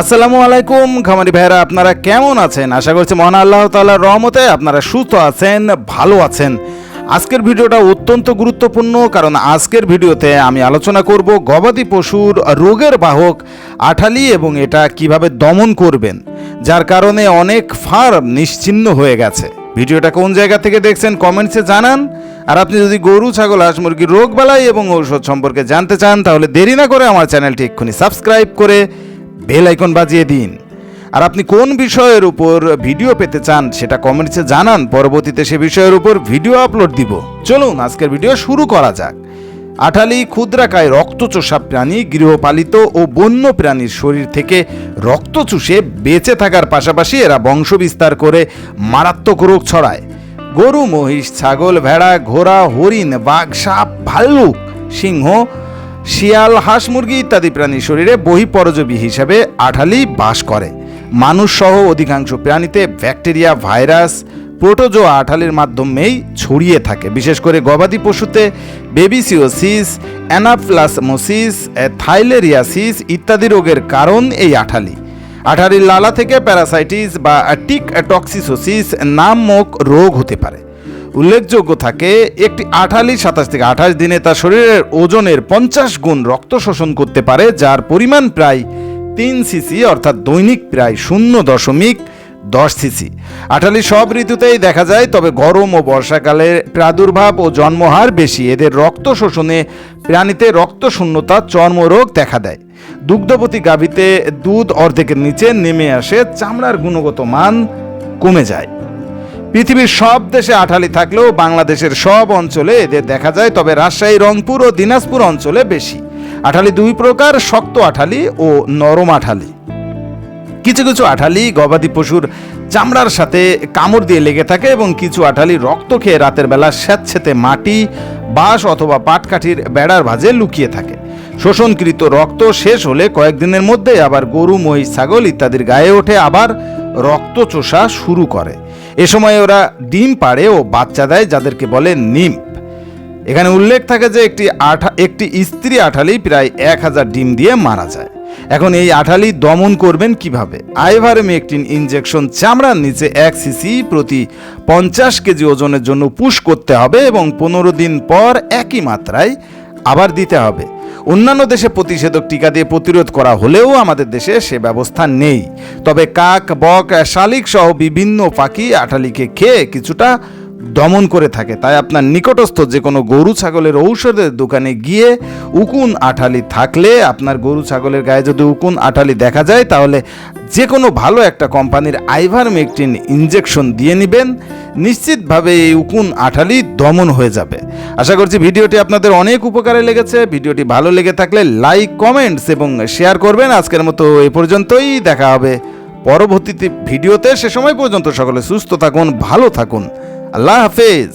আসসালামু আলাইকুম, খামারি ভাইরা আপনারা কেমন আছেন? আশা করছি মহান আল্লাহ তাআলার রহমতে আপনারা সুস্থ আছেন, ভালো আছেন। আজকের ভিডিওটা অত্যন্ত গুরুত্বপূর্ণ, কারণ আজকের ভিডিওতে আমি আলোচনা করব গবাদি পশুর রোগের বাহক, আঠালি এবং এটা কীভাবে দমন করবেন, যার কারণে অনেক ফার্ম নিশ্চিহ্ন হয়ে গেছে। ভিডিওটা কোন জায়গা থেকে দেখছেন, কমেন্টসে জানান। আর আপনি যদি গরু, ছাগল, হাঁস মুরগির রোগ বালাই এবং ঔষধ সম্পর্কে জানতে চান, তাহলে দেরি না করে আমার চ্যানেলটি এক্ষুনি সাবস্ক্রাইব করে বেল আইকন বাজিয়ে দিন। আর আপনি কোন বিষয়ের উপর ভিডিও পেতে চান সেটা কমেন্টসে জানান, পরবর্তীতে সে বিষয়ের উপর ভিডিও আপলোড দিব। চলুন, আজকের ভিডিও শুরু করা যাক। আঠালি ক্ষুদ্রাকায় রক্তচোষা প্রাণী গৃহপালিত ও বন্য প্রাণীর শরীর থেকে রক্ত চুষে বেঁচে থাকার পাশাপাশি এরা বংশ বিস্তার করে মারাত্মক রোগ ছড়ায়। গরু, মহিষ, ছাগল, ভেড়া, ঘোড়া, হরিণ, বাঘ, সাপ, ভাল্লুক, সিংহ শিয়াল, হাঁস মুরগি ইত্যাদি প্রাণীর শরীরে বহিঃপরজীবী হিসাবে আঠালি বাস করে। মানুষ সহ অধিকাংশ প্রাণীতে ব্যাকটেরিয়া, ভাইরাস, প্রোটোজো আঠালির মাধ্যমেই ছড়িয়ে থাকে। বিশেষ করে গবাদি পশুতে বেবিসিওসিস অ্যানাপ্লাসমোসিস থাইলেরিয়াসিস ইত্যাদি রোগের কারণ এই আঠালি। আঠালির লালা থেকে প্যারাসাইটিস বা টিক টক্সিসোসিস নামক রোগ হতে পারে। উল্লেখযোগ্য থাকে, একটি আঠালি সাতাশ থেকে আঠাশ দিনে তার শরীরের ওজনের পঞ্চাশ গুণ রক্ত শোষণ করতে পারে, যার পরিমাণ প্রায় তিন সিসি, অর্থাৎ দৈনিক প্রায় শূন্য দশমিক দশ সিসি। আঠালি সব ঋতুতেই দেখা যায়, তবে গরম ও বর্ষাকালে প্রাদুর্ভাব ও জন্মহার বেশি। এদের রক্ত শোষণে প্রাণীতে রক্ত শূন্যতা, চর্মরোগ দেখা দেয়। দুগ্ধবতী গাভীতে দুধ অর্ধেকের নিচে নেমে আসে, চামড়ার গুণগত মান কমে যায়। পৃথিবীর সব দেশে আঠালি থাকলেও বাংলাদেশের সব অঞ্চলে এদের দেখা যায়, তবে রাজশাহী, রংপুর ও দিনাজপুর অঞ্চলে বেশি। আঠালি দুই প্রকার, শক্ত আঠালি ও নরম আঠালি। কিছু কিছু আঠালি গবাদি পশুর চামড়ার সাথে কামড় দিয়ে লেগে থাকে এবং কিছু আঠালি রক্ত খেয়ে রাতের বেলা স্যাঁতসেঁতে মাটি, বাঁশ অথবা পাটকাঠির বেড়ার ভাঁজে লুকিয়ে থাকে। শোষণকৃত রক্ত শেষ হলে কয়েকদিনের মধ্যে আবার গরু, মহিষ, ছাগল ইত্যাদির গায়ে ওঠে, আবার রক্ত চোষা শুরু করে। এ সময় ওরা ডিম পাড়ে ও বাচ্চা দেয়, যাদেরকে বলে নিম। এখানে উল্লেখ থাকে যে একটি আঠা, একটি স্ত্রী আঠালি প্রায় এক হাজার ডিম দিয়ে মারা যায়। এখন এই আঠালি দমন করবেন কীভাবে? আইভারমেকটিন ইনজেকশন চামড়ার নিচে এক সিসি প্রতি পঞ্চাশ কেজি ওজনের জন্য পুশ করতে হবে এবং পনেরো দিন পর একই মাত্রায় আবার দিতে হবে। অন্যান্য দেশে প্রতিষেধক টিকা দিয়ে প্রতিরোধ করা হলেও আমাদের দেশে সে ব্যবস্থা নেই। তবে কাক, বক, শালিক সহ বিভিন্ন পাখি আটালিকে খেয়ে কিছুটা দমন করে থাকে। তাই আপনার নিকটস্থ যে কোনো গরু, ছাগলের ঔষধের দোকানে গিয়ে উকুন আঠালি থাকলে আপনার গরু, ছাগলের গায়ে যদি উকুন আঠালি দেখা যায়, তাহলে যে কোনো ভালো একটা কোম্পানির আইভারমেকটিন ইনজেকশন দিয়ে নেবেন। নিশ্চিতভাবে এই উকুন আঠালি দমন হয়ে যাবে। আশা করছি ভিডিওটি আপনাদের অনেক উপকারে লেগেছে। ভিডিওটি ভালো লেগে থাকলে লাইক, কমেন্টস এবং শেয়ার করবেন। আজকের মতো এ পর্যন্তই। দেখা হবে পরবর্তীতে ভিডিওতে। সে সময় পর্যন্ত সকলে সুস্থ থাকুন, ভালো থাকুন। আল্লাহ হাফেজ।